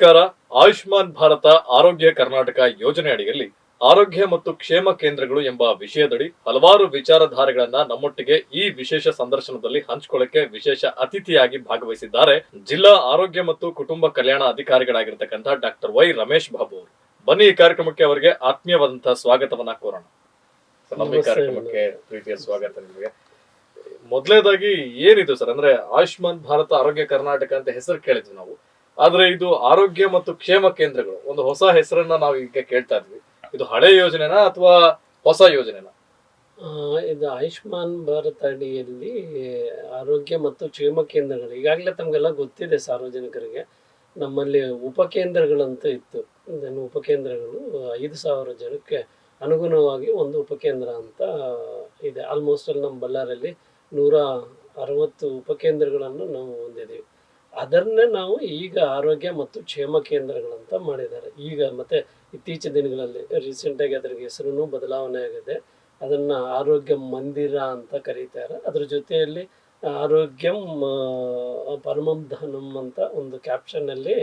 ನಮಸ್ಕಾರ. ಆಯುಷ್ಮಾನ್ ಭಾರತ ಆರೋಗ್ಯ ಕರ್ನಾಟಕ ಯೋಜನೆ ಅಡಿಯಲ್ಲಿ ಆರೋಗ್ಯ ಮತ್ತು ಕ್ಷೇಮ ಕೇಂದ್ರಗಳು ಎಂಬ ವಿಷಯದಡಿ ಹಲವಾರು ವಿಚಾರಧಾರೆಗಳನ್ನ ನಮ್ಮೊಟ್ಟಿಗೆ ಈ ವಿಶೇಷ ಸಂದರ್ಶನದಲ್ಲಿ ಹಂಚಿಕೊಳ್ಳಕ್ಕೆ ವಿಶೇಷ ಅತಿಥಿಯಾಗಿ ಭಾಗವಹಿಸಿದ್ದಾರೆ ಜಿಲ್ಲಾ ಆರೋಗ್ಯ ಮತ್ತು ಕುಟುಂಬ ಕಲ್ಯಾಣ ಅಧಿಕಾರಿಗಳಾಗಿರ್ತಕ್ಕಂಥ ಡಾಕ್ಟರ್ ವೈ ರಮೇಶ್ ಬಾಬು ಅವರು. ಬನ್ನಿ ಈ ಕಾರ್ಯಕ್ರಮಕ್ಕೆ ಅವರಿಗೆ ಆತ್ಮೀಯವಾದಂತಹ ಸ್ವಾಗತವನ್ನ ಕೋರೋಣ. ನಮ್ಮ ಈ ಕಾರ್ಯಕ್ರಮಕ್ಕೆ ಪ್ರೀತಿಯ ಸ್ವಾಗತ ನಿಮಗೆ. ಮೊದಲನೇದಾಗಿ ಏನಿದು ಸರ್ ಅಂದ್ರೆ ಆಯುಷ್ಮಾನ್ ಭಾರತ ಆರೋಗ್ಯ ಕರ್ನಾಟಕ ಅಂತ ಹೆಸರು ಕೇಳಿದ್ವಿ ನಾವು. ಆದ್ರೆ ಇದು ಆರೋಗ್ಯ ಮತ್ತು ಕ್ಷೇಮ ಕೇಂದ್ರಗಳು. ಒಂದು ಹೊಸ ಹೆಸರನ್ನ ನಾವು ಈಗ ಕೇಳ್ತಾ ಇದ್ವಿ. ಇದು ಹಳೆ ಯೋಜನೆನಾ ಅಥವಾ ಹೊಸ ಯೋಜನೆನಾ? ಇದು ಆಯುಷ್ಮಾನ್ ಭಾರತ್ ಅಡಿಯಲ್ಲಿ ಆರೋಗ್ಯ ಮತ್ತು ಕ್ಷೇಮ ಕೇಂದ್ರಗಳು. ಈಗಾಗಲೇ ತಮಗೆಲ್ಲ ಗೊತ್ತಿದೆ ಸಾರ್ವಜನಿಕರಿಗೆ. ನಮ್ಮಲ್ಲಿ ಉಪಕೇಂದ್ರಗಳಂತ ಇತ್ತು. ಇದನ್ನು ಉಪಕೇಂದ್ರಗಳು ಐದು ಸಾವಿರ ಜನಕ್ಕೆ ಅನುಗುಣವಾಗಿ ಒಂದು ಉಪಕೇಂದ್ರ ಅಂತ ಇದೆ. ಆಲ್ಮೋಸ್ಟ್ ಅಲ್ಲಿ ನಮ್ಮ ಬಳ್ಳಾರಲ್ಲಿ ನೂರ ಅರವತ್ತು ಉಪಕೇಂದ್ರಗಳನ್ನು ನಾವು ಹೊಂದಿದ್ದೀವಿ. ಅದನ್ನೇ ನಾವು ಈಗ ಆರೋಗ್ಯ ಮತ್ತು ಕ್ಷೇಮ ಕೇಂದ್ರಗಳಂತ ಮಾಡಿದ್ದಾರೆ. ಈಗ ಮತ್ತೆ ಇತ್ತೀಚಿನ ದಿನಗಳಲ್ಲಿ ರೀಸೆಂಟಾಗಿ ಅದ್ರ ಹೆಸರು ಬದಲಾವಣೆ ಆಗಿದೆ. ಅದನ್ನ ಆರೋಗ್ಯ ಮಂದಿರ ಅಂತ ಕರೀತಾರೆ. ಅದ್ರ ಜೊತೆಯಲ್ಲಿ ಆರೋಗ್ಯಂ ಪರಮಂ ಧನಂ ಅಂತ ಒಂದು ಕ್ಯಾಪ್ಷನ್ ಅಲ್ಲಿ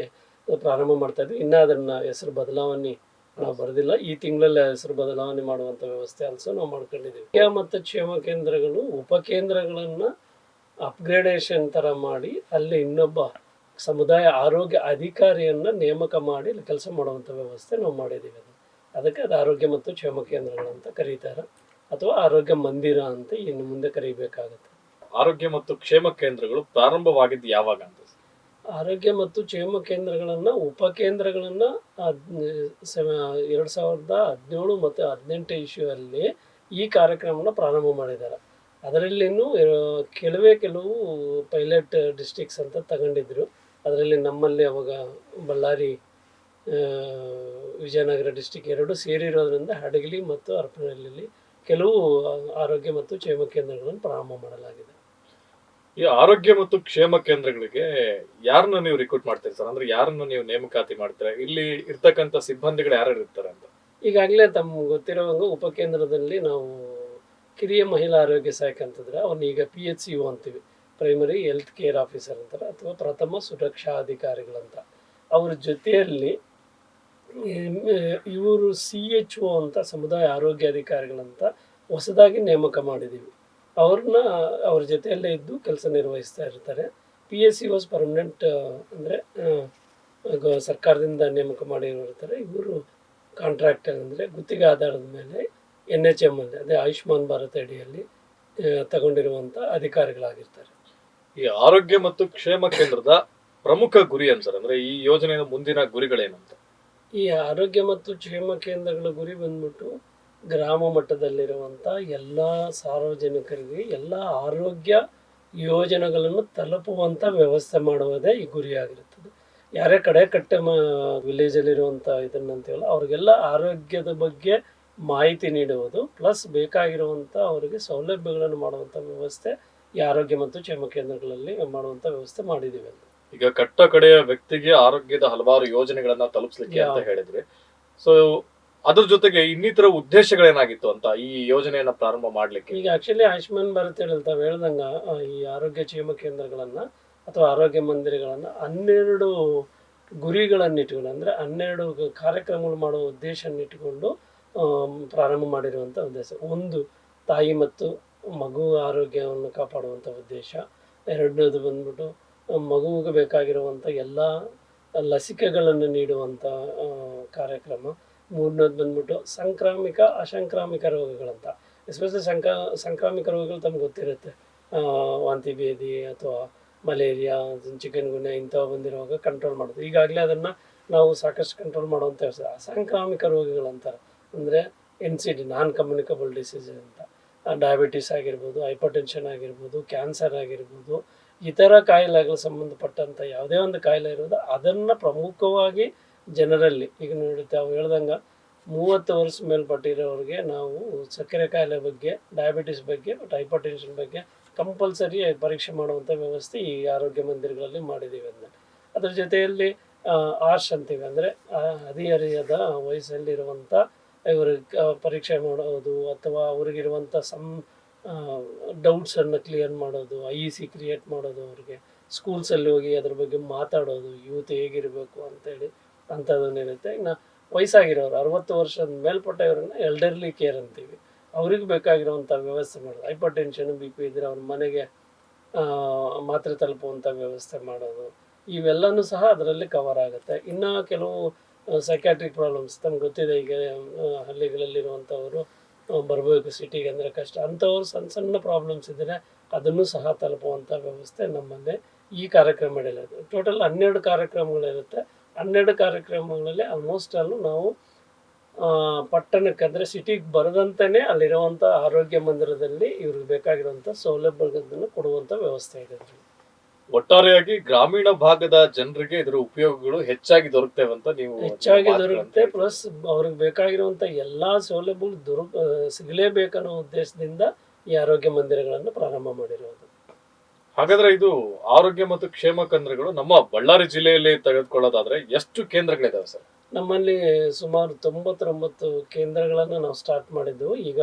ಪ್ರಾರಂಭ ಮಾಡ್ತಾ ಇದ್ವಿ. ಇನ್ನ ಅದನ್ನ ಹೆಸರು ಬದಲಾವಣೆ ನಾವು ಬರೆದಿಲ್ಲ. ಈ ತಿಂಗಳಲ್ಲಿ ಹೆಸರು ಬದಲಾವಣೆ ಮಾಡುವಂತ ವ್ಯವಸ್ಥೆ ಅಲ್ಸೋ ನಾವು ಮಾಡ್ಕೊಂಡಿದ್ದೀವಿ. ಮತ್ತು ಕ್ಷೇಮ ಕೇಂದ್ರಗಳು ಉಪಕೇಂದ್ರಗಳನ್ನ ಅಪ್ಗ್ರೇಡೇಷನ್ ಥರ ಮಾಡಿ ಅಲ್ಲಿ ಇನ್ನೊಬ್ಬ ಸಮುದಾಯ ಆರೋಗ್ಯ ಅಧಿಕಾರಿಯನ್ನು ನೇಮಕ ಮಾಡಿ ಕೆಲಸ ಮಾಡುವಂಥ ವ್ಯವಸ್ಥೆ ನಾವು ಮಾಡಿದ್ದೀವಿ ಅದು. ಅದಕ್ಕೆ ಅದು ಆರೋಗ್ಯ ಮತ್ತು ಕ್ಷೇಮ ಕೇಂದ್ರಗಳಂತ ಕರೀತಾರೆ. ಅಥವಾ ಆರೋಗ್ಯ ಮಂದಿರ ಅಂತ ಇನ್ನು ಮುಂದೆ ಕರೀಬೇಕಾಗುತ್ತೆ. ಆರೋಗ್ಯ ಮತ್ತು ಕ್ಷೇಮ ಕೇಂದ್ರಗಳು ಪ್ರಾರಂಭವಾಗಿದ್ದು ಯಾವಾಗ ಅಂತ ಆರೋಗ್ಯ ಮತ್ತು ಕ್ಷೇಮ ಕೇಂದ್ರಗಳನ್ನು ಉಪಕೇಂದ್ರಗಳನ್ನು ಎರಡು ಸಾವಿರದ ಹದಿನೇಳು ಮತ್ತು ಹದಿನೆಂಟು ಇಶ್ಯೂ ಅಲ್ಲಿ ಈ ಕಾರ್ಯಕ್ರಮನ ಪ್ರಾರಂಭ ಮಾಡಿದ್ದಾರೆ. ಅದರಲ್ಲಿನೂ ಕೆಲವೇ ಕೆಲವು ಪೈಲಟ್ ಡಿಸ್ಟಿಕ್ಸ್ ಅಂತ ತಗೊಂಡಿದ್ರು. ಅದರಲ್ಲಿ ನಮ್ಮಲ್ಲಿ ಅವಾಗ ಬಳ್ಳಾರಿ ವಿಜಯನಗರ ಡಿಸ್ಟಿಕ್ ಎರಡು ಸೇರಿರೋದ್ರಿಂದ ಹಡಗಲಿ ಮತ್ತು ಹರಪನಹಳ್ಳಿಯಲ್ಲಿ ಕೆಲವು ಆರೋಗ್ಯ ಮತ್ತು ಕ್ಷೇಮ ಕೇಂದ್ರಗಳನ್ನು ಪ್ರಾರಂಭ ಮಾಡಲಾಗಿದೆ. ಈ ಆರೋಗ್ಯ ಮತ್ತು ಕ್ಷೇಮ ಕೇಂದ್ರಗಳಿಗೆ ಯಾರನ್ನ ನೀವು ರಿಕ್ರೂಟ್ ಮಾಡ್ತೀರಿ ಸರ್? ಅಂದ್ರೆ ಯಾರನ್ನ ನೀವು ನೇಮಕಾತಿ ಮಾಡ್ತೀರಾ? ಇಲ್ಲಿ ಇರ್ತಕ್ಕಂಥ ಸಿಬ್ಬಂದಿಗಳು ಯಾರು ಇರ್ತಾರೆ ಅಂತ? ಈಗಾಗಲೇ ತಮ್ಗೆ ಗೊತ್ತಿರೋ ಉಪಕೇಂದ್ರದಲ್ಲಿ ನಾವು ಕಿರಿಯ ಮಹಿಳಾ ಆರೋಗ್ಯ ಸಹಾಯಕ ಅಂತಂದ್ರೆ ಅವ್ನ ಈಗ ಪಿ ಎಚ್ ಸಿ ಯು ಅಂತೀವಿ. ಪ್ರೈಮರಿ ಹೆಲ್ತ್ ಕೇರ್ ಆಫೀಸರ್ ಅಂತಾರೆ ಅಥವಾ ಪ್ರಥಮ ಸುರಕ್ಷಾ ಅಧಿಕಾರಿಗಳಂತ. ಅವ್ರ ಜೊತೆಯಲ್ಲಿ ಇವರು ಸಿ ಎಚ್ ಒ ಅಂತ ಸಮುದಾಯ ಆರೋಗ್ಯ ಅಧಿಕಾರಿಗಳಂತ ಹೊಸದಾಗಿ ನೇಮಕ ಮಾಡಿದ್ದೀವಿ ಅವ್ರನ್ನ ಅವ್ರ ಜೊತೆಯಲ್ಲೇ ಇದ್ದು ಕೆಲಸ ನಿರ್ವಹಿಸ್ತಾ ಇರ್ತಾರೆ. P S C was permanent ಅಂದರೆ ಸರ್ಕಾರದಿಂದ ನೇಮಕ ಮಾಡಿರ್ತಾರೆ ಇವರು ಕಾಂಟ್ರಾಕ್ಟ್ ಅಂದರೆ ಗುತ್ತಿಗೆ ಆಧಾರದ ಮೇಲೆ ಎನ್ ಎಚ್ ಎಂ ಅಲ್ಲಿ ಅದೇ ಆಯುಷ್ಮಾನ್ ಭಾರತ್ ಅಡಿಯಲ್ಲಿ ತಗೊಂಡಿರುವಂತ ತಗೊಂಡಿರುವಂಥ ಅಧಿಕಾರಿಗಳಾಗಿರ್ತಾರೆ. ಈ ಆರೋಗ್ಯ ಮತ್ತು ಕ್ಷೇಮ ಕೇಂದ್ರದ ಪ್ರಮುಖ ಗುರಿ ಅನ್ಸರ್ ಅಂದ್ರೆ ಈ ಯೋಜನೆಯ ಮುಂದಿನ ಗುರಿಗಳೇನಂತ ಈ ಆರೋಗ್ಯ ಮತ್ತು ಕ್ಷೇಮ ಕೇಂದ್ರಗಳ ಗುರಿ ಬಂದ್ಬಿಟ್ಟು ಗ್ರಾಮ ಮಟ್ಟದಲ್ಲಿರುವಂಥ ಎಲ್ಲ ಸಾರ್ವಜನಿಕರಿಗೆ ಎಲ್ಲ ಆರೋಗ್ಯ ಯೋಜನೆಗಳನ್ನು ತಲುಪುವಂಥ ವ್ಯವಸ್ಥೆ ಮಾಡುವುದೇ ಈ ಗುರಿಯಾಗಿರುತ್ತದೆ. ಯಾರೇ ಕಡೆ ಕಟ್ಟೆ ಮ ವಿಲೇಜಲ್ಲಿರುವಂಥ ಇದನ್ನಂತೀವಲ್ಲ ಅವ್ರಿಗೆಲ್ಲ ಆರೋಗ್ಯದ ಬಗ್ಗೆ ಮಾಹಿತಿ ನೀಡುವುದು ಪ್ಲಸ್ ಬೇಕಾಗಿರುವಂಥ ಅವರಿಗೆ ಸೌಲಭ್ಯಗಳನ್ನು ಮಾಡುವಂಥ ವ್ಯವಸ್ಥೆ ಈ ಆರೋಗ್ಯ ಮತ್ತು ಕ್ಷೇಮ ಕೇಂದ್ರಗಳಲ್ಲಿ ಮಾಡುವಂಥ ವ್ಯವಸ್ಥೆ ಮಾಡಿದ್ದೀವಿ ಅಂತ. ಈಗ ಕಟ್ಟ ಕಡೆಯ ವ್ಯಕ್ತಿಗೆ ಆರೋಗ್ಯದ ಹಲವಾರು ಯೋಜನೆಗಳನ್ನ ತಲುಪಿಸಲಿಕ್ಕೆ ಅಂತ ಹೇಳಿದ್ರಿ. ಸೊ ಅದ್ರ ಜೊತೆಗೆ ಇನ್ನಿತರ ಉದ್ದೇಶಗಳೇನಾಗಿತ್ತು ಅಂತ ಈ ಯೋಜನೆಯನ್ನ ಪ್ರಾರಂಭ ಮಾಡ್ಲಿಕ್ಕೆ? ಈಗ ಆಕ್ಚುಲಿ ಆಯುಷ್ಮಾನ್ ಭಾರತ್ ಹೇಳಿ ತಾವು ಹೇಳ್ದಂಗ ಈ ಆರೋಗ್ಯ ಕ್ಷೇಮ ಕೇಂದ್ರಗಳನ್ನ ಅಥವಾ ಆರೋಗ್ಯ ಮಂದಿರಗಳನ್ನ ಹನ್ನೆರಡು ಗುರಿಗಳನ್ನು ಇಟ್ಕೊಂಡು ಅಂದ್ರೆ ಹನ್ನೆರಡು ಕಾರ್ಯಕ್ರಮಗಳು ಮಾಡುವ ಉದ್ದೇಶನ ಇಟ್ಟುಕೊಂಡು ಆಮ್, ಪ್ರಾರಂಭ ಮಾಡಿರುವಂಥ ಉದ್ದೇಶ. ಒಂದು ತಾಯಿ ಮತ್ತು ಮಗು ಆರೋಗ್ಯವನ್ನು ಕಾಪಾಡುವಂಥ ಉದ್ದೇಶ. ಎರಡನೇದು ಬಂದ್ಬಿಟ್ಟು, ಮಗುವಿಗೆ ಬೇಕಾಗಿರುವಂಥ ಎಲ್ಲ ಲಸಿಕೆಗಳನ್ನು ನೀಡುವಂಥ ಕಾರ್ಯಕ್ರಮ. ಮೂರನೇದು ಬಂದ್ಬಿಟ್ಟು ಸಾಂಕ್ರಾಮಿಕ, ಅಸಂಕ್ರಾಮಿಕ ರೋಗಗಳಂತ. ಎಸ್ಪೆಷಲಿ ಸಂಕ ಸಾಂಕ್ರಾಮಿಕ ರೋಗಗಳು ತಮ್ಗೆ ಗೊತ್ತಿರುತ್ತೆ. ವಾಂತಿ ಭೇದಿ ಅಥವಾ ಮಲೇರಿಯಾ, ಚಿಕನ್ ಗುನ್ಯ ಇಂಥವು ಬಂದಿರುವಾಗ ಕಂಟ್ರೋಲ್ ಮಾಡೋದು. ಈಗಾಗಲೇ ಅದನ್ನು ನಾವು ಸಾಕಷ್ಟು ಕಂಟ್ರೋಲ್ ಮಾಡುವಂಥ ಅಸಾಂಕ್ರಾಮಿಕ ರೋಗಗಳಂತಾರೆ ಅಂದರೆ N C D non communicable disease ಅಂತ ಡಯಾಬಿಟಿಸ್ ಆಗಿರ್ಬೋದು ಹೈಪರ್ಟೆನ್ಷನ್ ಆಗಿರ್ಬೋದು ಕ್ಯಾನ್ಸರ್ ಆಗಿರ್ಬೋದು, ಇತರ ಕಾಯಿಲೆಗಳು ಸಂಬಂಧಪಟ್ಟಂಥ ಯಾವುದೇ ಒಂದು ಕಾಯಿಲೆ ಇರೋದು ಅದನ್ನು ಪ್ರಮುಖವಾಗಿ ಜನರಲ್ಲಿ, ಈಗ ನೋಡಿ ತಾವು ಹೇಳ್ದಂಗೆ ಮೂವತ್ತು ವರ್ಷ ಮೇಲ್ಪಟ್ಟಿರೋರಿಗೆ ನಾವು ಸಕ್ಕರೆ ಕಾಯಿಲೆ ಬಗ್ಗೆ ಡಯಾಬಿಟಿಸ್ ಬಗ್ಗೆ ಬಟ್ ಹೈಪರ್ಟೆನ್ಷನ್ ಬಗ್ಗೆ ಕಂಪಲ್ಸರಿ ಪರೀಕ್ಷೆ ಮಾಡುವಂಥ ವ್ಯವಸ್ಥೆ ಈ ಆರೋಗ್ಯ ಮಂದಿರಗಳಲ್ಲಿ ಮಾಡಿದ್ದೀವಿ ಅಂದರೆ ಅದ್ರ ಜೊತೆಯಲ್ಲಿ ಆರ್ಷ್ ಅಂತೀವಿ ಅಂದರೆ ಹದಿಹರಿಯದ ವಯಸ್ಸಲ್ಲಿರುವಂಥ ಇವ್ರಿಗೆ ಪರೀಕ್ಷೆ ಮಾಡೋದು ಅಥವಾ ಅವ್ರಿಗಿರುವಂಥ ಸಮ್ ಡೌಟ್ಸನ್ನು ಕ್ಲಿಯರ್ ಮಾಡೋದು ಐ ಇ ಸಿ ಕ್ರಿಯೇಟ್ ಮಾಡೋದು ಅವ್ರಿಗೆ ಸ್ಕೂಲ್ಸಲ್ಲಿ ಹೋಗಿ ಅದ್ರ ಬಗ್ಗೆ ಮಾತಾಡೋದು ಯೂತ್ ಹೇಗಿರಬೇಕು ಅಂತೇಳಿ ಅಂಥದ್ದನ್ನಿರುತ್ತೆ ಇನ್ನು ವಯಸ್ಸಾಗಿರೋರು, ಅರವತ್ತು ವರ್ಷದ ಮೇಲ್ಪಟ್ಟವ್ರನ್ನ ಎಲ್ಡರ್ಲಿ ಕೇರ್ ಅಂತೀವಿ. ಅವ್ರಿಗೆ ಬೇಕಾಗಿರುವಂಥ ವ್ಯವಸ್ಥೆ ಮಾಡೋದು. ಹೈಪರ್ ಟೆನ್ಷನ್ ಬಿ ಪಿ ಇದ್ದರೆ ಅವ್ರ ಮನೆಗೆ ಮಾತ್ರೆ ತಲುಪುವಂಥ ವ್ಯವಸ್ಥೆ ಮಾಡೋದು. ಇವೆಲ್ಲನೂ ಸಹ ಅದರಲ್ಲಿ ಕವರ್ ಆಗುತ್ತೆ. ಇನ್ನು ಕೆಲವು ಸೈಕ್ಯಾಟ್ರಿಕ್ ಪ್ರಾಬ್ಲಮ್ಸ್ ತಮ್ಗೆ ಗೊತ್ತಿದೆ ಈಗ ಹಳ್ಳಿಗಳಲ್ಲಿರುವಂಥವರು ಬರಬೇಕು ಸಿಟಿಗೆ ಅಂದರೆ ಕಷ್ಟ. ಅಂಥವ್ರು ಸಣ್ಣ ಸಣ್ಣ ಪ್ರಾಬ್ಲಮ್ಸ್ ಇದ್ದರೆ ಅದನ್ನು ಸಹ ತಲುಪುವಂಥ ವ್ಯವಸ್ಥೆ ನಮ್ಮಲ್ಲಿ ಈ ಕಾರ್ಯಕ್ರಮ ನಡೆಯಲಿದೆ ಟೋಟಲ್ ಹನ್ನೆರಡು ಕಾರ್ಯಕ್ರಮಗಳಿರುತ್ತೆ. ಹನ್ನೆರಡು ಕಾರ್ಯಕ್ರಮಗಳಲ್ಲಿ ಆಲ್ಮೋಸ್ಟ್ ಅಲ್ಲೂ ನಾವು ಪಟ್ಟಣಕ್ಕೆ ಅಂದರೆ ಸಿಟಿಗೆ ಬರದಂತೆಯೇ ಅಲ್ಲಿರುವಂಥ ಆರೋಗ್ಯ ಮಂದಿರದಲ್ಲಿ ಇವ್ರಿಗೆ ಬೇಕಾಗಿರುವಂಥ ಸೌಲಭ್ಯಗಳನ್ನು ಕೊಡುವಂಥ ವ್ಯವಸ್ಥೆ ಇದೆ. ಒಟ್ಟಾರೆಯಾಗಿ ಗ್ರಾಮೀಣ ಭಾಗದ ಜನರಿಗೆ ಇದರ ಉಪಯೋಗಗಳು ಹೆಚ್ಚಾಗಿ ದೊರಕ್ತೇವೆ ಅಂತ ನೀವು ಹೆಚ್ಚಾಗಿ ದೊರಕುತ್ತೆ. ಪ್ಲಸ್ ಅವ್ರಿಗೆ ಬೇಕಾಗಿರುವಂತ ಎಲ್ಲಾ ಸೌಲಭ್ಯಗಳು ದೊರಕ ಸಿಗಲೇಬೇಕನ್ನೋ ಉದ್ದೇಶದಿಂದ ಈ ಆರೋಗ್ಯ ಮಂದಿರಗಳನ್ನು ಪ್ರಾರಂಭ ಮಾಡಿರೋದು. ಹಾಗಾದ್ರೆ ಇದು ಆರೋಗ್ಯ ಮತ್ತು ಕ್ಷೇಮ ಕೇಂದ್ರಗಳು ನಮ್ಮ ಬಳ್ಳಾರಿ ಜಿಲ್ಲೆಯಲ್ಲಿ ತೆಗೆದುಕೊಳ್ಳೋದಾದ್ರೆ ಎಷ್ಟು ಕೇಂದ್ರಗಳಿದಾವೆ ಸರ್? ನಮ್ಮಲ್ಲಿ ಸುಮಾರು ತೊಂಬತ್ತೊಂಬತ್ತು ಕೇಂದ್ರಗಳನ್ನು ನಾವು ಸ್ಟಾರ್ಟ್ ಮಾಡಿದ್ದೆವು. ಈಗ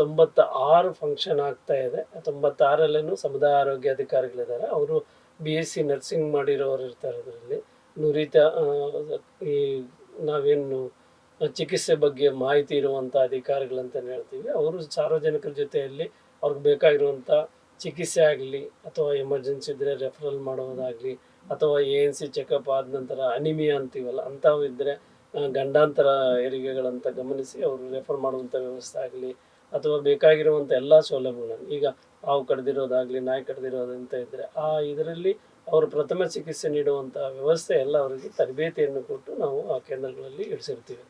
ತೊಂಬತ್ತ ಆರು ಫಂಕ್ಷನ್ ಆಗ್ತಾ ಇದೆ. ತೊಂಬತ್ತಾರಲ್ಲೂ ಸಮುದಾಯ ಆರೋಗ್ಯ ಅಧಿಕಾರಿಗಳಿದ್ದಾರೆ. ಅವರು ಬಿ ಎಸ್ ಸಿ ನರ್ಸಿಂಗ್ ಮಾಡಿರೋರು ಇರ್ತಾರೆ ಅದರಲ್ಲಿ. ನುರಿತ ಈ, ನಾವೇನು ಚಿಕಿತ್ಸೆ ಬಗ್ಗೆ ಮಾಹಿತಿ ಇರುವಂಥ ಅಧಿಕಾರಿಗಳಂತ ಹೇಳ್ತೀವಿ. ಅವರು ಸಾರ್ವಜನಿಕರ ಜೊತೆಯಲ್ಲಿ ಅವ್ರಿಗೆ ಬೇಕಾಗಿರುವಂಥ ಚಿಕಿತ್ಸೆ ಆಗಲಿ, ಅಥವಾ ಎಮರ್ಜೆನ್ಸಿ ಇದ್ದರೆ ರೆಫರಲ್ ಮಾಡೋದಾಗಲಿ, ಅಥವಾ ಎ ಎನ್ ಸಿ ಚೆಕಪ್ ಆದ ನಂತರ ಅನಿಮಿಯಾ ಅಂತೀವಲ್ಲ, ಅಂಥವು ಇದ್ದರೆ ಗಂಡಾಂತರ ಹೆರಿಗೆಗಳಂತ ಗಮನಿಸಿ ಅವರು ರೆಫರ್ ಮಾಡುವಂಥ ವ್ಯವಸ್ಥೆ ಆಗಲಿ ಅಥವಾ ಬೇಕಾಗಿರುವಂಥ ಎಲ್ಲ ಸೌಲಭ್ಯಗಳನ್ನು, ಈಗ ಹಾವು ಕಡ್ದಿರೋದಾಗಲಿ, ನಾಯಿ ಕಡ್ದಿರೋದಂತ ಇದ್ದರೆ ಆ ಇದರಲ್ಲಿ ಅವರು ಪ್ರಥಮ ಚಿಕಿತ್ಸೆ ನೀಡುವಂಥ ವ್ಯವಸ್ಥೆ ಎಲ್ಲ ಅವರಿಗೆ ತರಬೇತಿಯನ್ನು ಕೊಟ್ಟು ನಾವು ಆ ಕೇಂದ್ರಗಳಲ್ಲಿ ಇಳಿಸಿರ್ತೀವಿ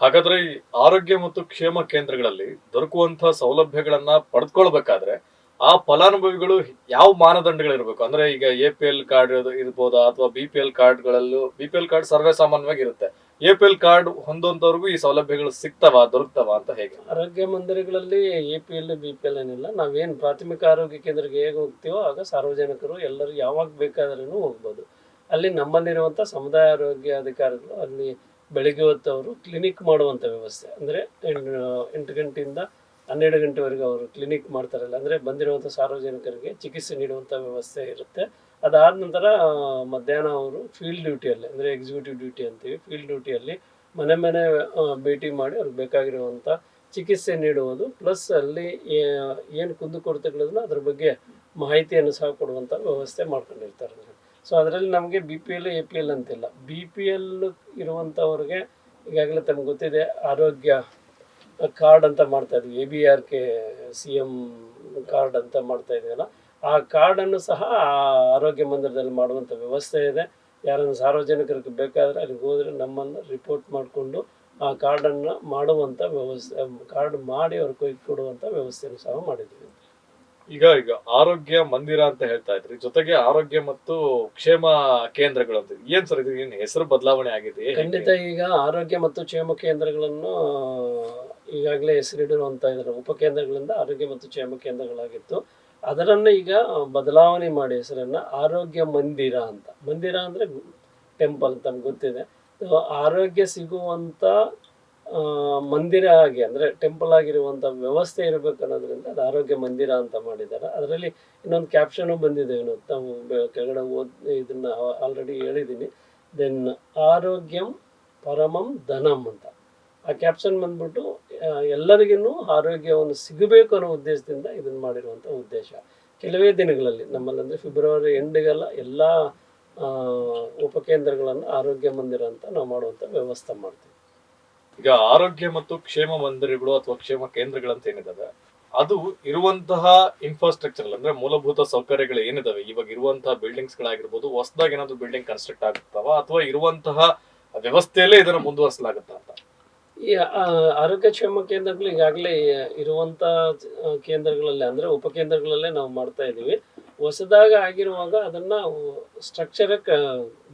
ಹಾಗಾದ್ರೆ ಈ ಆರೋಗ್ಯ ಮತ್ತು ಕ್ಷೇಮ ಕೇಂದ್ರಗಳಲ್ಲಿ ದೊರಕುವಂಥ ಸೌಲಭ್ಯಗಳನ್ನು ಪಡೆದುಕೊಳ್ಬೇಕಾದ್ರೆ ಆ ಫಲಾನುಭವಿಗಳು ಯಾವ ಮಾನದಂಡಗಳಿರಬೇಕು? ಅಂದ್ರೆ ಈಗ ಎ ಪಿ ಎಲ್ ಕಾರ್ಡ್ ಇರ್ಬೋದಾ ಅಥವಾ ಬಿ ಪಿ ಎಲ್ ಕಾರ್ಡ್ಗಳಲ್ಲೂ, ಬಿ ಪಿ ಎಲ್ ಕಾರ್ಡ್ ಸರ್ವೇ ಸಾಮಾನ್ಯವಾಗಿ ಇರುತ್ತೆ. ಎ ಪಿ ಎಲ್ ಕಾರ್ಡ್ ಹೊಂದುವಂತವ್ರಿಗೂ ಈ ಸೌಲಭ್ಯಗಳು ಸಿಗ್ತವ, ದೊರಕ್ತವ ಅಂತ ಹೇಗೆ? ಆರೋಗ್ಯ ಮಂದಿರಗಳಲ್ಲಿ A P L B P L ಏನಿಲ್ಲ. ನಾವೇನು ಪ್ರಾಥಮಿಕ ಆರೋಗ್ಯ ಕೇಂದ್ರಕ್ಕೆ ಹೇಗೆ ಹೋಗ್ತೀವೋ, ಆಗ ಸಾರ್ವಜನಿಕರು ಎಲ್ಲರೂ ಯಾವಾಗ ಬೇಕಾದ್ರೂ ಹೋಗ್ಬೋದು. ಅಲ್ಲಿ ನಮ್ಮಲ್ಲಿರುವಂಥ ಸಮುದಾಯ ಆರೋಗ್ಯ ಅಧಿಕಾರಿಗಳು ಅಲ್ಲಿ ಬೆಳಿಗ್ಗೆ ಹೊತ್ತವರು ಕ್ಲಿನಿಕ್ ಮಾಡುವಂಥ ವ್ಯವಸ್ಥೆ. ಅಂದರೆ ಎಂಟು ಗಂಟೆಯಿಂದ ಹನ್ನೆರಡು ಗಂಟೆವರೆಗೆ ಅವರು ಕ್ಲಿನಿಕ್ ಮಾಡ್ತಾರಲ್ಲ, ಅಂದರೆ ಬಂದಿರುವಂಥ ಸಾರ್ವಜನಿಕರಿಗೆ ಚಿಕಿತ್ಸೆ ನೀಡುವಂಥ ವ್ಯವಸ್ಥೆ ಇರುತ್ತೆ. ಅದಾದ ನಂತರ ಮಧ್ಯಾಹ್ನ ಅವರು ಫೀಲ್ಡ್ ಡ್ಯೂಟಿಯಲ್ಲಿ ಅಂದರೆ ಎಕ್ಸಿಕ್ಯೂಟಿವ್ ಡ್ಯೂಟಿ ಅಂತೀವಿ ಫೀಲ್ಡ್ ಡ್ಯೂಟಿಯಲ್ಲಿ ಮನೆ ಮನೆ ಭೇಟಿ ಮಾಡಿ ಅವ್ರಿಗೆ ಬೇಕಾಗಿರುವಂಥ ಚಿಕಿತ್ಸೆ ನೀಡುವುದು ಪ್ಲಸ್ ಅಲ್ಲಿ ಏನು ಕುಂದುಕೊರತೆಗಳಿದ್ರೆ ಅದ್ರ ಬಗ್ಗೆ ಮಾಹಿತಿಯನ್ನು ಸಹ ಕೊಡುವಂಥ ವ್ಯವಸ್ಥೆ ಮಾಡ್ಕೊಂಡಿರ್ತಾರೆ ಸೊ ಅದರಲ್ಲಿ ನಮಗೆ B P L A P L ಅಂತಿಲ್ಲ. ಬಿ ಪಿ ಎಲ್ ಇರುವಂಥವ್ರಿಗೆ ಈಗಾಗಲೇ ತಮ್ಗೆ ಗೊತ್ತಿದೆ, ಆರೋಗ್ಯ ಕಾರ್ಡ್ ಅಂತ ಮಾಡ್ತಾ ಇದ್ವಿ. A B R K C M card ಅಂತ ಮಾಡ್ತಾ ಇದೀವಲ್ಲ ಆ ಕಾರ್ಡನ್ನು ಸಹ ಆ ಆರೋಗ್ಯ ಮಂದಿರದಲ್ಲಿ ಮಾಡುವಂಥ ವ್ಯವಸ್ಥೆ ಇದೆ. ಯಾರನ್ನು ಸಾರ್ವಜನಿಕರಿಗೆ ಬೇಕಾದರೆ ಅಲ್ಲಿಗೆ ಹೋದರೆ ನಮ್ಮನ್ನು ರಿಪೋರ್ಟ್ ಮಾಡಿಕೊಂಡು ಆ ಕಾರ್ಡನ್ನು ಮಾಡುವಂಥ ವ್ಯವಸ್ಥೆ ಕಾರ್ಡ್ ಮಾಡಿ ಅವ್ರಿಗೆ ಕೊಯ್ ಕೊಡುವಂಥ ವ್ಯವಸ್ಥೆಯನ್ನು ಸಹ ಮಾಡಿದ್ದೀವಿ. ಈಗ ಈಗ ಆರೋಗ್ಯ ಮಂದಿರ ಅಂತ ಹೇಳ್ತಾ ಇದ್ರಿ. ಜೊತೆಗೆ ಆರೋಗ್ಯ ಮತ್ತು ಕ್ಷೇಮ ಕೇಂದ್ರಗಳು ಅಂತ. ಏನ್ ಸರ್ ಇದು? ಏನ್ ಹೆಸರು ಬದಲಾವಣೆ ಆಗಿದೆ? ಖಂಡಿತ ಈಗ ಆರೋಗ್ಯ ಮತ್ತು ಕ್ಷೇಮ ಕೇಂದ್ರಗಳನ್ನು ಈಗಾಗಲೇ ಹೆಸರಿಡಿರುವಂತ ಇದ್ದಾರೆ ಉಪಕೇಂದ್ರಗಳಿಂದ ಆರೋಗ್ಯ ಮತ್ತು ಕ್ಷೇಮ ಕೇಂದ್ರಗಳಾಗಿತ್ತು. ಅದರನ್ನು ಈಗ ಬದಲಾವಣೆ ಮಾಡಿ ಹೆಸರನ್ನು ಆರೋಗ್ಯ ಮಂದಿರ ಅಂತ. ಮಂದಿರ ಅಂದರೆ ಟೆಂಪಲ್ ಅಂತ ಗೊತ್ತಿದೆ. ಆರೋಗ್ಯ ಸಿಗುವಂಥ ಮಂದಿರ ಆಗಿ ಅಂದರೆ ಟೆಂಪಲ್ ಆಗಿರುವಂಥ ವ್ಯವಸ್ಥೆ ಇರಬೇಕು ಅನ್ನೋದ್ರಿಂದ ಅದು ಆರೋಗ್ಯ ಮಂದಿರ ಅಂತ ಮಾಡಿದ್ದಾರೆ. ಅದರಲ್ಲಿ ಇನ್ನೊಂದು ಕ್ಯಾಪ್ಷನು ಬಂದಿದೆ. ಏನು, ತಾವು ಕೆಳಗಡೆ ಓದ್, ಇದನ್ನು ಆಲ್ರೆಡಿ ಹೇಳಿದ್ದೀನಿ ದೆನ್ ಆರೋಗ್ಯಂ ಪರಮಂ ಧನಂ ಅಂತ. ಆ ಕ್ಯಾಪ್ಷನ್ ಬಂದ್ಬಿಟ್ಟು ಎಲ್ಲರಿಗೂ ಆರೋಗ್ಯವನ್ನು ಸಿಗಬೇಕು ಅನ್ನೋ ಉದ್ದೇಶದಿಂದ ಇದನ್ನು ಮಾಡಿರುವಂಥ ಉದ್ದೇಶ. ಕೆಲವೇ ದಿನಗಳಲ್ಲಿ, ನಮ್ಮಲ್ಲಿ ಅಂದರೆ ಫೆಬ್ರವರಿ ಎಂಡಿಗೆಲ್ಲ ಎಲ್ಲ ಉಪಕೇಂದ್ರಗಳನ್ನು ಆರೋಗ್ಯ ಮಂದಿರ ಅಂತ ನಾವು ಮಾಡುವಂಥ ವ್ಯವಸ್ಥೆ ಮಾಡ್ತೀವಿ. ಈಗ ಆರೋಗ್ಯ ಮತ್ತು ಕ್ಷೇಮ ಮಂದಿರಗಳು ಅಥವಾ ಕ್ಷೇಮ ಕೇಂದ್ರಗಳಂತ ಏನಿದಾವೆ, ಅದು ಇರುವಂತಹ ಇನ್ಫ್ರಾಸ್ಟ್ರಕ್ಚರ್ ಅಂದ್ರೆ ಮೂಲಭೂತ ಸೌಕರ್ಯಗಳು ಏನಿದಾವೆ, ಇವಾಗ ಇರುವಂತಹ ಬಿಲ್ಡಿಂಗ್ಸ್ ಗಳಾಗಿರ್ಬೋದು ಹೊಸದಾಗಿ ಏನಾದ್ರು ಬಿಲ್ಡಿಂಗ್ ಕನ್ಸ್ಟ್ರಕ್ಟ್ ಆಗುತ್ತಾವ, ಅಥವಾ ಇರುವಂತಹ ವ್ಯವಸ್ಥೆಯಲ್ಲೇ ಇದನ್ನು ಮುಂದುವರಿಸಲಾಗುತ್ತಾ ಅಂತ? ಈ ಆರೋಗ್ಯ ಕ್ಷೇಮ ಕೇಂದ್ರಗಳು ಈಗಾಗಲೇ ಇರುವಂಥ ಆ, ಕೇಂದ್ರಗಳಲ್ಲಿ ಅಂದರೆ ಉಪಕೇಂದ್ರಗಳಲ್ಲೇ ನಾವು ಮಾಡ್ತಾ ಇದ್ದೀವಿ. ಹೊಸದಾಗ ಆಗಿರುವಾಗ ಅದನ್ನು ಸ್ಟ್ರಕ್ಚರಕ್ಕೆ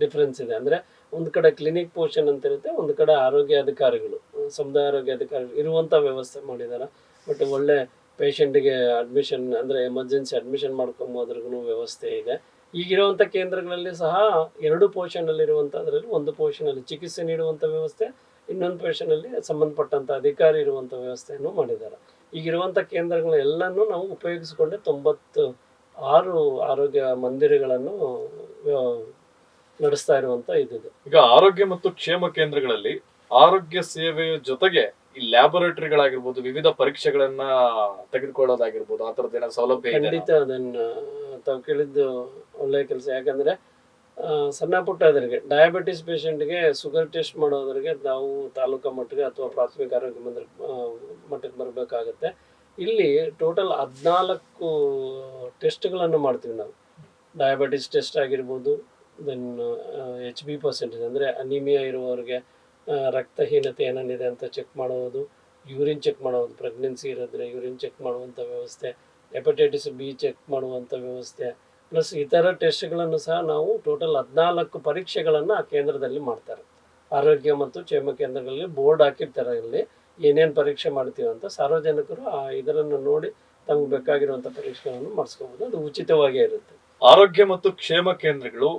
ಡಿಫ್ರೆನ್ಸ್ ಇದೆ. ಅಂದರೆ ಒಂದು ಕಡೆ ಕ್ಲಿನಿಕ್ ಪೋರ್ಷನ್ ಅಂತ ಇರುತ್ತೆ ಒಂದು ಕಡೆ ಆರೋಗ್ಯ ಅಧಿಕಾರಿಗಳು ಸಮುದಾಯ ಆರೋಗ್ಯ ಅಧಿಕಾರಿಗಳು ಇರುವಂಥ ವ್ಯವಸ್ಥೆ ಮಾಡಿದ್ದಾರೆ ಬಟ್ ಒಳ್ಳೆ ಪೇಷಂಟಿಗೆ ಅಡ್ಮಿಷನ್ ಅಂದರೆ ಎಮರ್ಜೆನ್ಸಿ ಅಡ್ಮಿಷನ್ ಮಾಡ್ಕೊಂಬೋದ್ರಿಗೂ ವ್ಯವಸ್ಥೆ ಇದೆ. ಈಗಿರುವಂಥ ಕೇಂದ್ರಗಳಲ್ಲಿ ಸಹ ಎರಡು ಪೋರ್ಷನಲ್ಲಿರುವಂಥ ಅದರಲ್ಲಿ ಒಂದು ಪೋರ್ಷನಲ್ಲಿ ಚಿಕಿತ್ಸೆ ನೀಡುವಂಥ ವ್ಯವಸ್ಥೆ ಇನ್ನೊಂದು ಪೇಷನಲ್ಲಿ ಸಂಬಂಧಪಟ್ಟಂಥ ಅಧಿಕಾರಿ ಇರುವಂಥ ವ್ಯವಸ್ಥೆಯನ್ನು ಮಾಡಿದ್ದಾರೆ. ಈಗಿರುವಂಥ ಕೇಂದ್ರಗಳೆಲ್ಲನೂ ನಾವು ಉಪಯೋಗಿಸಿಕೊಂಡೆ ತೊಂಬತ್ತು ಆರು ಆರೋಗ್ಯ ಮಂದಿರಗಳನ್ನು ನಡೆಸ್ತಾ ಇರುವಂತ ಇದಿದೆ. ಈಗ ಆರೋಗ್ಯ ಮತ್ತು ಕ್ಷೇಮ ಕೇಂದ್ರಗಳಲ್ಲಿ ಆರೋಗ್ಯ ಸೇವೆಯ ಜೊತೆಗೆ ಈ ಲ್ಯಾಬೊರೇಟರಿಗಳಾಗಿರ್ಬೋದು ವಿವಿಧ ಪರೀಕ್ಷೆಗಳನ್ನ ತೆಗೆದುಕೊಳ್ಳೋದಾಗಿರ್ಬೋದು ಆ ತರದ ಸೌಲಭ್ಯ ಖಂಡಿತ ಅದನ್ನ ತಾವು ಕೇಳಿದ್ದು ಒಳ್ಳೆಯ ಕೆಲಸ. ಯಾಕಂದ್ರೆ ಸಣ್ಣ ಪುಟ್ಟ ಅದರಿಗೆ ಡಯಾಬಿಟಿಸ್ ಪೇಷೆಂಟ್ಗೆ ಶುಗರ್ ಟೆಸ್ಟ್ ಮಾಡೋದ್ರಿಗೆ ನಾವು ತಾಲೂಕಾ ಮಟ್ಟಿಗೆ ಅಥವಾ ಪ್ರಾಥಮಿಕ ಆರೋಗ್ಯ ಮಂದಿರ ಮಟ್ಟಕ್ಕೆ ಬರಬೇಕಾಗತ್ತೆ. ಇಲ್ಲಿ ಟೋಟಲ್ ಹದಿನಾಲ್ಕು ಟೆಸ್ಟ್ಗಳನ್ನು ಮಾಡ್ತೀವಿ ನಾವು. ಡಯಾಬಿಟಿಸ್ ಟೆಸ್ಟ್ ಆಗಿರ್ಬೋದು ದೆನ್ ಎಚ್ ಬಿ ಪರ್ಸೆಂಟೇಜ್ ಅಂದರೆ ಅನಿಮಿಯಾ ಇರುವವ್ರಿಗೆ ರಕ್ತಹೀನತೆ ಏನೇನಿದೆ ಅಂತ ಚೆಕ್ ಮಾಡೋದು ಯೂರಿನ್ ಚೆಕ್ ಮಾಡೋದು ಪ್ರೆಗ್ನೆನ್ಸಿ ಇರೋದ್ರೆ ಯೂರಿನ್ ಚೆಕ್ ಮಾಡುವಂಥ ವ್ಯವಸ್ಥೆ ಹೆಪಟೈಟಿಸ್ ಬಿ ಚೆಕ್ ಮಾಡುವಂಥ ವ್ಯವಸ್ಥೆ ಪ್ಲಸ್ ಇತರ ಟೆಸ್ಟ್ಗಳನ್ನು ಸಹ ನಾವು ಟೋಟಲ್ ಹದಿನಾಲ್ಕು ಪರೀಕ್ಷೆಗಳನ್ನು ಆ ಕೇಂದ್ರದಲ್ಲಿ ಮಾಡ್ತಾರೆ. ಆರೋಗ್ಯ ಮತ್ತು ಕ್ಷೇಮ ಕೇಂದ್ರಗಳಲ್ಲಿ ಬೋರ್ಡ್ ಹಾಕಿರ್ತಾರೆ ಇಲ್ಲಿ ಏನೇನು ಪರೀಕ್ಷೆ ಮಾಡ್ತೀವಿ ಅಂತ. ಸಾರ್ವಜನಿಕರು ಆ ಇದರನ್ನು ನೋಡಿ ತಮಗೆ ಬೇಕಾಗಿರುವಂಥ ಪರೀಕ್ಷೆಗಳನ್ನು ಮಾಡಿಸ್ಕೋಬೋದು. ಅದು ಉಚಿತವಾಗೇ ಇರುತ್ತೆ. ಆರೋಗ್ಯ ಮತ್ತು ಕ್ಷೇಮ ಕೇಂದ್ರಗಳು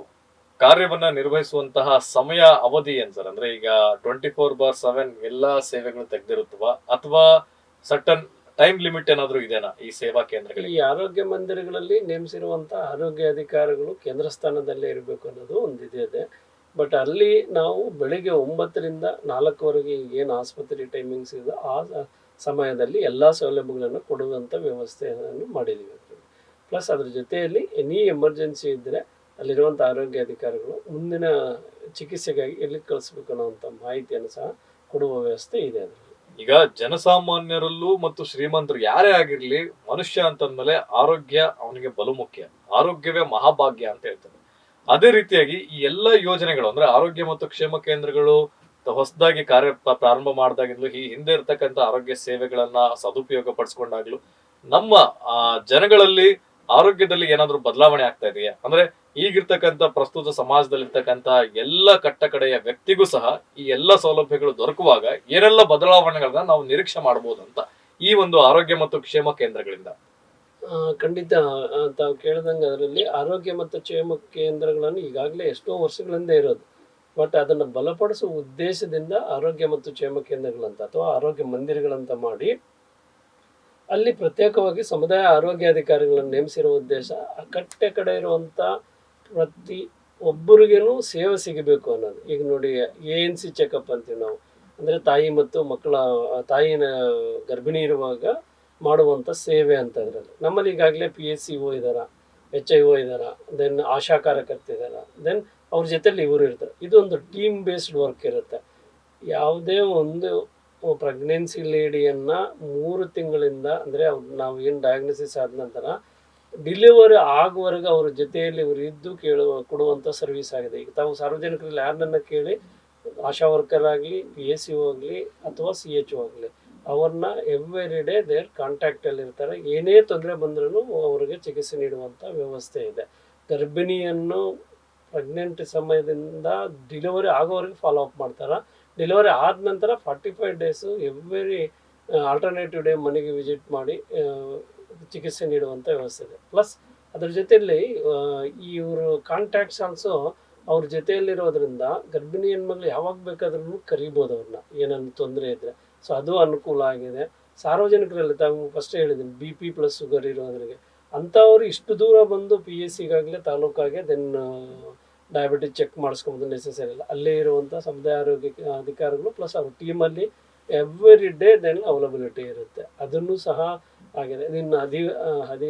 ಕಾರ್ಯವನ್ನ ನಿರ್ವಹಿಸುವಂತಹ ಸಮಯ ಅವಧಿ ಏನ್ ಸರ್? ಅಂದ್ರೆ ಈಗ ಟ್ವೆಂಟಿ ಫೋರ್ ಬಾರ್ ಸೆವೆನ್ ಎಲ್ಲಾ ಸೇವೆಗಳು ತೆಗೆದಿರುತ್ತವ? ಅಥವಾ ಸಟನ್ ಟೈಮ್ ಲಿಮಿಟ್ ಏನಾದರೂ ಇದೆನಾ ಈ ಸೇವಾ ಈ ಆರೋಗ್ಯ ಮಂದಿರಗಳಲ್ಲಿ ನೇಮಿಸಿರುವಂತಹ ಆರೋಗ್ಯ ಅಧಿಕಾರಿಗಳು ಕೇಂದ್ರ ಸ್ಥಾನದಲ್ಲೇ ಇರಬೇಕು ಅನ್ನೋದು ಒಂದು ಇದೆ ಬಟ್ ಅಲ್ಲಿ ನಾವು ಬೆಳಿಗ್ಗೆ ಒಂಬತ್ತರಿಂದ ನಾಲ್ಕುವರೆಗೆ ಏನು ಆಸ್ಪತ್ರೆ ಟೈಮಿಂಗ್ಸ್ ಇದೆ, ಆ ಸಮಯದಲ್ಲಿ ಎಲ್ಲ ಸೌಲಭ್ಯಗಳನ್ನು ಕೊಡುವಂಥ ವ್ಯವಸ್ಥೆಯನ್ನು ಮಾಡಿದ್ದೀವಿ ಪ್ಲಸ್ ಅದ್ರ ಜೊತೆಯಲ್ಲಿ ಎನಿ ಎಮರ್ಜೆನ್ಸಿ ಇದ್ದರೆ ಅಲ್ಲಿರುವಂಥ ಆರೋಗ್ಯ ಅಧಿಕಾರಿಗಳು ಮುಂದಿನ ಚಿಕಿತ್ಸೆಗಾಗಿ ಎಲ್ಲಿ ಕಳಿಸ್ಬೇಕು ಅನ್ನೋವಂಥ ಮಾಹಿತಿಯನ್ನು ಸಹ ಕೊಡುವ ವ್ಯವಸ್ಥೆ ಇದೆ ಅದರಲ್ಲಿ. ಈಗ ಜನಸಾಮಾನ್ಯರಲ್ಲೂ ಮತ್ತು ಶ್ರೀಮಂತರು ಯಾರೇ ಆಗಿರ್ಲಿ, ಮನುಷ್ಯ ಅಂತಂದ್ಮೇಲೆ ಆರೋಗ್ಯ ಅವನಿಗೆ ಬಲು ಮುಖ್ಯ ಆರೋಗ್ಯವೇ ಮಹಾಭಾಗ್ಯ ಅಂತ ಹೇಳ್ತಾರೆ. ಅದೇ ರೀತಿಯಾಗಿ ಈ ಎಲ್ಲ ಯೋಜನೆಗಳು, ಅಂದ್ರೆ ಆರೋಗ್ಯ ಮತ್ತು ಕ್ಷೇಮ ಕೇಂದ್ರಗಳು ಹೊಸದಾಗಿ ಕಾರ್ಯ ಪ್ರಾರಂಭ ಮಾಡಿದಾಗಿಂದಲೂ ಈ ಹಿಂದೆ ಇರ್ತಕ್ಕಂಥ ಆರೋಗ್ಯ ಸೇವೆಗಳನ್ನ ಸದುಪಯೋಗ ಪಡಿಸ್ಕೊಂಡಾಗ್ಲೂ ನಮ್ಮ ಜನಗಳಲ್ಲಿ ಆರೋಗ್ಯದಲ್ಲಿ ಏನಾದ್ರೂ ಬದಲಾವಣೆ ಆಗ್ತಾ ಇದೆಯಾ? ಅಂದ್ರೆ ಈಗಿರ್ತಕ್ಕಂಥ ಪ್ರಸ್ತುತ ಸಮಾಜದಲ್ಲಿರ್ತಕ್ಕಂಥ ಎಲ್ಲ ಕಟ್ಟಕಡೆಯ ವ್ಯಕ್ತಿಗೂ ಸಹ ಈ ಎಲ್ಲ ಸೌಲಭ್ಯಗಳು ದೊರಕುವಾಗ ಏನೆಲ್ಲ ಬದಲಾವಣೆಗಳನ್ನ ನಾವು ನಿರೀಕ್ಷೆ ಮಾಡಬಹುದು ಅಂತ ಈ ಒಂದು ಆರೋಗ್ಯ ಮತ್ತು ಕ್ಷೇಮ ಕೇಂದ್ರಗಳಿಂದ. ಖಂಡಿತ ತಾವು ಕೇಳಿದಂಗೆ ಅದರಲ್ಲಿ ಆರೋಗ್ಯ ಮತ್ತು ಕ್ಷೇಮ ಕೇಂದ್ರಗಳನ್ನು ಈಗಾಗಲೇ ಎಷ್ಟೋ ವರ್ಷಗಳಿಂದ ಇರೋದು. ಬಟ್ ಅದನ್ನು ಬಲಪಡಿಸುವ ಉದ್ದೇಶದಿಂದ ಆರೋಗ್ಯ ಮತ್ತು ಕ್ಷೇಮ ಕೇಂದ್ರಗಳಂತ ಅಥವಾ ಆರೋಗ್ಯ ಮಂದಿರಗಳಂತ ಮಾಡಿ ಅಲ್ಲಿ ಪ್ರತ್ಯೇಕವಾಗಿ ಸಮುದಾಯ ಆರೋಗ್ಯ ಅಧಿಕಾರಿಗಳನ್ನು ನೇಮಿಸಿರುವ ಉದ್ದೇಶ, ಆ ಕಟ್ಟೆ ಕಡೆ ಇರುವಂಥ ಪ್ರತಿ ಒಬ್ಬರಿಗೇನು ಸೇವೆ ಸಿಗಬೇಕು ಅನ್ನೋದು. ಈಗ ನೋಡಿ ಎ ಎನ್ ಸಿ ಚೆಕಪ್ ಅಂತೀವಿ ನಾವು. ಅಂದರೆ ತಾಯಿ ಮತ್ತು ಮಕ್ಕಳ, ತಾಯಿನ ಗರ್ಭಿಣಿ ಇರುವಾಗ ಮಾಡುವಂಥ ಸೇವೆ ಅಂತ ಅದರಲ್ಲಿ ನಮ್ಮಲ್ಲಿ ಈಗಾಗಲೇ ಪಿ ಎಸ್ ಸಿ ಓ ಇದ್ದಾರ ಎಚ್ ಐ ಓ ಇದ್ದಾರ ದೆನ್ ಆಶಾ ಕಾರ್ಯಕರ್ತಿದಾರ ದೆನ್ ಅವ್ರ ಜೊತೆಲಿ ಇವರು ಇರ್ತಾರೆ. ಇದೊಂದು ಟೀಮ್ ಬೇಸ್ಡ್ ವರ್ಕ್ ಇರುತ್ತೆ. ಯಾವುದೇ ಒಂದು ಪ್ರೆಗ್ನೆನ್ಸಿ ಲೇಡಿಯನ್ನು ಮೂರು ತಿಂಗಳಿಂದ, ಅಂದರೆ ನಾವು ಏನು ಡಯಾಗ್ನೋಸಿಸ್ ಆದ ನಂತರ ಡಿಲಿವರಿ ಆಗುವವರೆಗೆ ಅವ್ರ ಜೊತೆಯಲ್ಲಿ ಇವರು ಇದ್ದು ಕೇಳುವ ಕೊಡುವಂಥ ಸರ್ವಿಸ್ ಆಗಿದೆ. ಈಗ ತಾವು ಸಾರ್ವಜನಿಕರಲ್ಲಿ ಯಾರನ್ನ ಕೇಳಿ, ಆಶಾ ವರ್ಕರ್ ಆಗಲಿ ಪಿ ಎಸ್ ಸಿ ಆಗಲಿ ಅಥವಾ ಸಿ ಎಚ್ ಒ ಆಗಲಿ, ಅವ್ರನ್ನ ಎವ್ರಿ ಡೇ ದೇರ್ ಕಾಂಟ್ಯಾಕ್ಟಲ್ಲಿ ಇರ್ತಾರೆ. ಏನೇ ತೊಂದರೆ ಬಂದ್ರೂ ಅವರಿಗೆ ಚಿಕಿತ್ಸೆ ನೀಡುವಂಥ ವ್ಯವಸ್ಥೆ ಇದೆ. ಗರ್ಭಿಣಿಯನ್ನು ಪ್ರೆಗ್ನೆಂಟ್ ಸಮಯದಿಂದ ಡಿಲಿವರಿ ಆಗೋವರೆಗೆ ಫಾಲೋ ಅಪ್ ಮಾಡ್ತಾರೆ? ಡೆಲಿವರಿ ಆದ ನಂತರ forty five days every alternative day ಮನೆಗೆ ವಿಸಿಟ್ ಮಾಡಿ ಚಿಕಿತ್ಸೆ ನೀಡುವಂಥ ವ್ಯವಸ್ಥೆ ಇದೆ. ಪ್ಲಸ್ ಅದರ ಜೊತೆಯಲ್ಲಿ ಇವರು ಕಾಂಟ್ಯಾಕ್ಟ್ಸ್ ಆಲ್ಸೋ ಅವ್ರ ಜೊತೆಯಲ್ಲಿರೋದ್ರಿಂದ ಗರ್ಭಿಣಿ ಹೆಣ್ಮಕ್ಳು ಯಾವಾಗ ಬೇಕಾದ್ರೂ ಕರಿಬೋದು ಅವ್ರನ್ನ ಏನನ್ನು ತೊಂದರೆ ಇದ್ದರೆ ಸೊ ಅದು ಅನುಕೂಲ ಆಗಿದೆ. ಸಾರ್ವಜನಿಕರಲ್ಲಿ ತಾವು ಫಸ್ಟ್ ಹೇಳಿದ್ದೀನಿ ಬಿ ಪಿ ಪ್ಲಸ್ ಶುಗರ್ ಇರೋದ್ರಿಗೆ. ಅಂಥವ್ರು ಇಷ್ಟು ದೂರ ಬಂದು ಪಿ ಎಸ್ ಸಿಗಾಗಲೇ ತಾಲೂಕಾಗೆ ದೆನ್ ಡಯಾಬಿಟಿಸ್ ಚೆಕ್ ಮಾಡಿಸ್ಕೊಬೋದು ನೆಸೆಸರಿ ಇಲ್ಲ. ಅಲ್ಲೇ ಇರುವಂಥ ಸಮುದಾಯ ಆರೋಗ್ಯ ಅಧಿಕಾರಿಗಳು ಪ್ಲಸ್ ಅವ್ರ ಟೀಮಲ್ಲಿ ಎವ್ರಿ ಡೇ ದೆನ್ ಅವೈಲಬಿಲಿಟಿ ಇರುತ್ತೆ. ಅದನ್ನು ಸಹ ಆಗಿದೆ. ನಿನ್ನ ಹದಿ ಹದಿ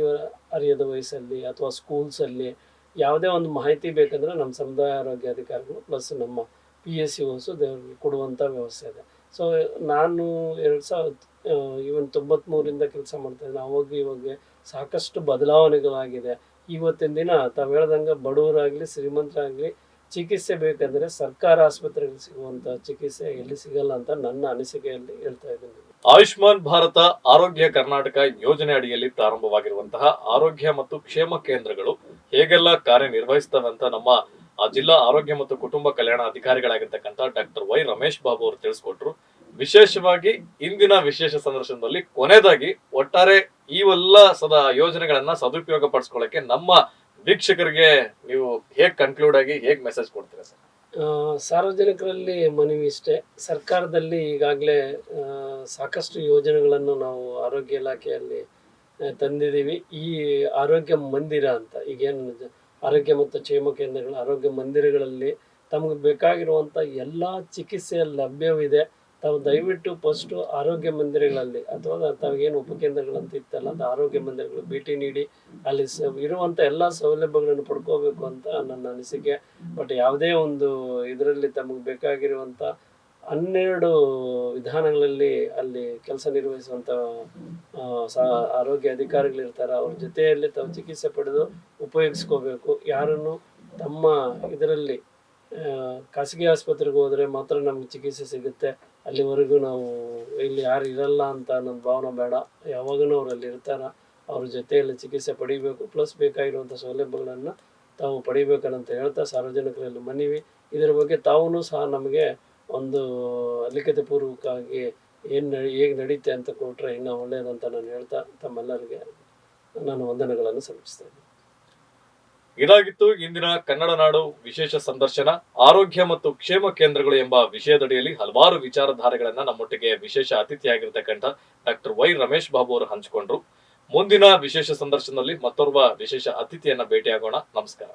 ಅರಿಯದ ವಯಸ್ಸಲ್ಲಿ ಅಥವಾ ಸ್ಕೂಲ್ಸಲ್ಲಿ ಯಾವುದೇ ಒಂದು ಮಾಹಿತಿ ಬೇಕಂದ್ರೆ ನಮ್ಮ ಸಮುದಾಯ ಆರೋಗ್ಯ ಅಧಿಕಾರಿಗಳು ಪ್ಲಸ್ ನಮ್ಮ ಪಿ ಎಸ್ ಸಿ ಓಸು ದೇವರಿಗೆ ಕೊಡುವಂಥ ವ್ಯವಸ್ಥೆ ಇದೆ. ಸೊ ನಾನು ಎರಡು ಸಾವಿರದ ಇವನ್ ತೊಂಬತ್ತ್ಮೂರಿಂದ ಕೆಲಸ ಮಾಡ್ತಾ ಇದ್ದೀನಿ. ಅವಾಗ ಇವಾಗ ಸಾಕಷ್ಟು ಬದಲಾವಣೆಗಳಾಗಿದೆ. ಇವತ್ತಿನ ದಿನ ತಾವು ಹೇಳ್ದಂಗೆ ಬಡವರಾಗಲಿ, ಶ್ರೀಮಂತರಾಗಲಿ ಚಿಕಿತ್ಸೆ ಬೇಕಂದ್ರೆ ಸರ್ಕಾರ ಆಸ್ಪತ್ರೆಯಲ್ಲಿ ಸಿಗುವಂತಹ ಚಿಕಿತ್ಸೆ ಎಲ್ಲಿ ಸಿಗಲ್ಲ ಅಂತ ನನ್ನ ಅನಿಸಿಕೆಯಲ್ಲಿ ಹೇಳ್ತಾ ಇದ್ದೀನಿ. ಆಯುಷ್ಮಾನ್ ಭಾರತ ಆರೋಗ್ಯ ಕರ್ನಾಟಕ ಯೋಜನೆ ಅಡಿಯಲ್ಲಿ ಪ್ರಾರಂಭವಾಗಿರುವಂತಹ ಆರೋಗ್ಯ ಮತ್ತು ಕ್ಷೇಮ ಕೇಂದ್ರಗಳು ಹೇಗೆಲ್ಲ ಕಾರ್ಯನಿರ್ವಹಿಸ್ತವೆ ಅಂತ ನಮ್ಮ ಜಿಲ್ಲಾ ಆರೋಗ್ಯ ಮತ್ತು ಕುಟುಂಬ ಕಲ್ಯಾಣ ಅಧಿಕಾರಿಗಳಾಗಿರ್ತಕ್ಕಂಥ ಡಾಕ್ಟರ್ ವೈ ರಮೇಶ್ ಬಾಬು ಅವರು ತಿಳಿಸ್ಕೊಟ್ರು. ವಿಶೇಷವಾಗಿ ಇಂದಿನ ವಿಶೇಷ ಸಂದರ್ಶನದಲ್ಲಿ ಕೊನೆಯದಾಗಿ ಒಟ್ಟಾರೆ ಇವೆಲ್ಲ ಸದಾ ಯೋಜನೆಗಳನ್ನ ಸದುಪಯೋಗ ಪಡಿಸ್ಕೊಳ್ಳಕ್ಕೆ ನಮ್ಮ ವೀಕ್ಷಕರಿಗೆ ನೀವು ಹೇಗೆ ಕನ್ಕ್ಲೂಡ್ ಆಗಿ ಹೇಗ್ ಮೆಸೇಜ್ ಕೊಡ್ತೀರಾ ಸರ್? ಸಾರ್ವಜನಿಕರಲ್ಲಿ ಮನವಿ ಇಷ್ಟೇ. ಸರ್ಕಾರದಲ್ಲಿ ಈಗಾಗಲೇ ಸಾಕಷ್ಟು ಯೋಜನೆಗಳನ್ನು ನಾವು ಆರೋಗ್ಯ ಇಲಾಖೆಯಲ್ಲಿ ತಂದಿದ್ದೀವಿ. ಈ ಆರೋಗ್ಯ ಮಂದಿರ ಅಂತ, ಈಗೇನು ಆರೋಗ್ಯ ಮತ್ತು ಕ್ಷೇಮ ಕೇಂದ್ರಗಳ ಆರೋಗ್ಯ ಮಂದಿರಗಳಲ್ಲಿ ತಮಗೆ ಬೇಕಾಗಿರುವಂಥ ಎಲ್ಲ ಚಿಕಿತ್ಸೆ ಲಭ್ಯವಿದೆ. ತಾವು ದಯವಿಟ್ಟು ಫಸ್ಟು ಆರೋಗ್ಯ ಮಂದಿರಗಳಲ್ಲಿ ಅಥವಾ ತಾವೇನು ಉಪಕೇಂದ್ರಗಳಂತ ಇತ್ತಲ್ಲ ಅಂತ ಆರೋಗ್ಯ ಮಂದಿರಗಳು ಭೇಟಿ ನೀಡಿ, ಅಲ್ಲಿ ಸ ಇರುವಂಥ ಎಲ್ಲ ಸೌಲಭ್ಯಗಳನ್ನು ಪಡ್ಕೋಬೇಕು ಅಂತ ನನ್ನ ಅನಿಸಿಕೆ. ಬಟ್ ಯಾವುದೇ ಒಂದು ಇದರಲ್ಲಿ ತಮಗೆ ಬೇಕಾಗಿರುವಂಥ ಹನ್ನೆರಡು ವಿಧಾನಗಳಲ್ಲಿ ಅಲ್ಲಿ ಕೆಲಸ ನಿರ್ವಹಿಸುವಂಥ ಆರೋಗ್ಯ ಅಧಿಕಾರಿಗಳಿರ್ತಾರೆ, ಅವ್ರ ಜೊತೆಯಲ್ಲಿ ತಾವು ಚಿಕಿತ್ಸೆ ಪಡೆದು ಉಪಯೋಗಿಸ್ಕೋಬೇಕು. ಯಾರನ್ನು ತಮ್ಮ ಇದರಲ್ಲಿ ಖಾಸಗಿ ಆಸ್ಪತ್ರೆಗೆ ಹೋದರೆ ಮಾತ್ರ ನಮಗೆ ಚಿಕಿತ್ಸೆ ಸಿಗುತ್ತೆ. ಅಲ್ಲಿವರೆಗೂ ನಾವು ಇಲ್ಲಿ ಯಾರು ಇರಲ್ಲ ಅಂತ ನನ್ನ ಭಾವನೆ ಬೇಡ. ಯಾವಾಗಲೂ ಅವ್ರು ಅಲ್ಲಿ ಇರ್ತಾರ. ಅವ್ರ ಜೊತೆಯಲ್ಲಿ ಚಿಕಿತ್ಸೆ ಪಡಿಬೇಕು. ಪ್ಲಸ್ ಬೇಕಾಗಿರುವಂಥ ಸೌಲಭ್ಯಗಳನ್ನು ತಾವು ಪಡಿಬೇಕಂತ ಹೇಳ್ತಾ ಸಾರ್ವಜನಿಕರಲ್ಲಿ ಮನವಿ. ಇದರ ಬಗ್ಗೆ ತಾವೂ ಸಹ ನಮಗೆ ಒಂದು ಲಿಖಿತ ಪೂರ್ವಕವಾಗಿ ಏನು ನಡಿ, ಹೇಗೆ ನಡೀತೆ ಅಂತ ಕೊಟ್ಟರೆ ಇನ್ನೂ ಒಳ್ಳೆಯದಂತ ನಾನು ಹೇಳ್ತಾ, ತಮ್ಮೆಲ್ಲರಿಗೆ ನಾನು ವಂದನೆಗಳನ್ನು ಸಲ್ಲಿಸ್ತೇನೆ ಇದಾಗಿತ್ತು ಇಂದಿನ ಕನ್ನಡ ನಾಡು ವಿಶೇಷ ಸಂದರ್ಶನ, ಆರೋಗ್ಯ ಮತ್ತು ಕ್ಷೇಮ ಕೇಂದ್ರಗಳು ಎಂಬ ವಿಷಯದಡಿಯಲ್ಲಿ ಹಲವಾರು ವಿಚಾರಧಾರೆಗಳನ್ನ ನಮ್ಮೊಟ್ಟಿಗೆ ವಿಶೇಷ ಅತಿಥಿಯಾಗಿರ್ತಕ್ಕಂಥ ಡಾಕ್ಟರ್ ವೈ ರಮೇಶ್ ಬಾಬು ಅವರು ಹಂಚಿಕೊಂಡ್ರು. ಮುಂದಿನ ವಿಶೇಷ ಸಂದರ್ಶನದಲ್ಲಿ ಮತ್ತೋರ್ವ ವಿಶೇಷ ಅತಿಥಿಯನ್ನ ಭೇಟಿಯಾಗೋಣ. ನಮಸ್ಕಾರ.